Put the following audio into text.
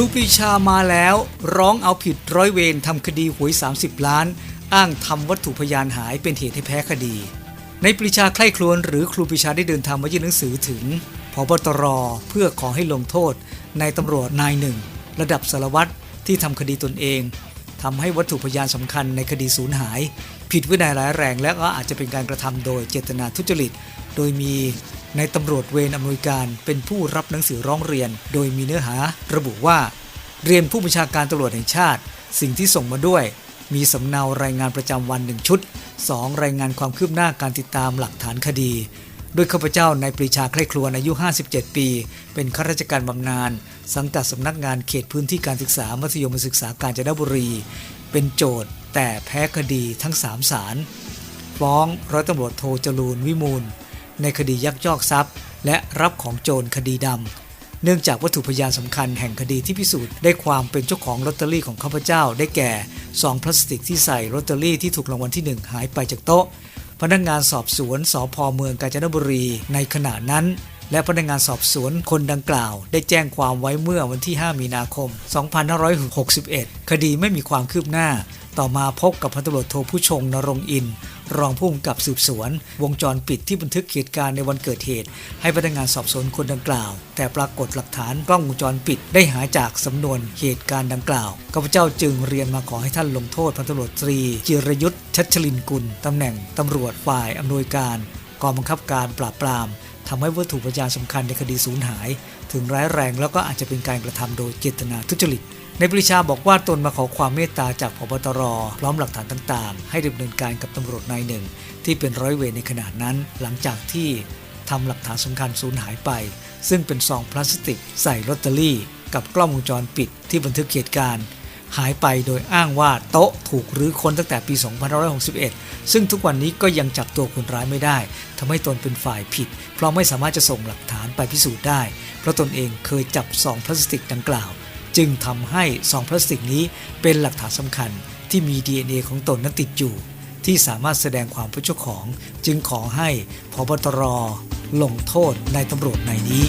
รูปรีชามาแล้ว ร้องเอาผิดร้อยเวรทำคดีหวย 30 ล้าน อ้างทำวัตถุพยานหายเป็นเหตุให้แพ้คดี ในปรีชาใคร่ครวนหรือครูปรีชาได้เดินทางมายื่นหนังสือถึงพบตรเพื่อขอให้ลงโทษในตำรวจนายหนึ่ง ระดับสารวัตรที่ทำคดีตนเอง ทำให้วัตถุพยานสำคัญในคดีสูญหาย ผิดวินัยร้ายแรง และก็อาจจะเป็นการกระทำโดยเจตนาทุจริต โดยมีในตำรวจเวรอำนวยการเป็นผู้รับหนังสือร้องเรียน โดยมีเนื้อหาระบุว่า เรียนผู้บัญชาการตำรวจแห่งชาติ สิ่งที่ส่งมาด้วย มีสำเนารายงานประจำวันหนึ่งชุด 2. รายงานความคืบหน้าการติดตามหลักฐานคดี โดยข้าพเจ้าในายปรีชาใคร่ครวญอายุ 57 ปี เป็นข้าราชการบำนาญสังกัดสำนักงานเขตพื้นที่การศึกษา มัธยมศึกษากาญจนบุรี เป็นโจทย์แต่แพ้คดีทั้ง3ศาลฟ้องร้อยตำรวจโทจรูนวิมูล ในคดียักยอกทรัพย์ และรับของโจรคดีดำ เนื่องจากวัตถุพยานสำคัญแห่งคดีที่พิสูจน์ได้ความเป็นเจ้าของลอตเตอรี่ของข้าพเจ้าได้แก่ซองพลาสติกที่ใส่ลอตเตอรี่ที่ถูกรางวัลที่ 1 หายไปจากโต๊ะ พนักงานสอบสวนสพเมืองกาญจนบุรีในขณะนั้น และพนักงานสอบสวนคนดังกล่าว ได้แจ้งความไว้เมื่อวันที่ 5 มีนาคม 2561 คดีไม่มีความคืบหน้า ต่อมาพบกับพันตำรวจโทผู้ชงนรงอิน รองผู้กำกับสืบสวน วงจรปิดที่บันทึกเหตุการณ์ในวันเกิดเหตุ ให้พนักงานสอบสวนคนดังกล่าว แต่ปรากฏหลักฐานกล้องวงจรปิดได้หายจากสำนวนเหตุการณ์ดังกล่าวข้าพเจ้าจึงเรียนมาขอให้ท่านลงโทษพันตำรวจตรี จิรยุทธ์ชัชลินกุลตำแหน่งตำรวจฝ่ายอำนวยการกองบังคับการปราบปราม ทำให้วัตถุพยานสำคัญในคดีสูญหาย ถึงร้ายแรงแล้วก็อาจจะเป็นการกระทำโดยเจตนาทุจริตในปริชาบอกว่าตนมาขอความเมตตาจากพบตรพร้อมหลักฐานต่างๆ ให้ดำเนินการกับตำรวจนายหนึ่ง ที่เป็นร้อยเวรในขณะนั้น หลังจากที่ทำหลักฐานสำคัญสูญหายไป ซึ่งเป็นซองพลาสติกใส่ลอตเตอรี่ กับกล้องวงจรปิดที่บันทึกเหตุการณ์ หายไปโดยอ้างว่าโต๊ะถูกรื้อค้นตั้งแต่ปี 2561 ซึ่งทุกวันนี้ก็ยังจับตัวคนร้ายไม่ได้ ทำให้ตนเป็นฝ่ายผิด เพราะไม่สามารถจะส่งหลักฐานไปพิสูจน์ได้ เพราะตนเองเคยจับซองพลาสติกดังกล่าว จึงทำให้ซองพลาสติกนี้เป็นหลักฐานสำคัญที่มี DNA ของตนนั้นติดอยู่ ที่สามารถแสดงความเป็นเจ้าของ จึงขอให้พบตรลงโทษนายตำรวจนายนี้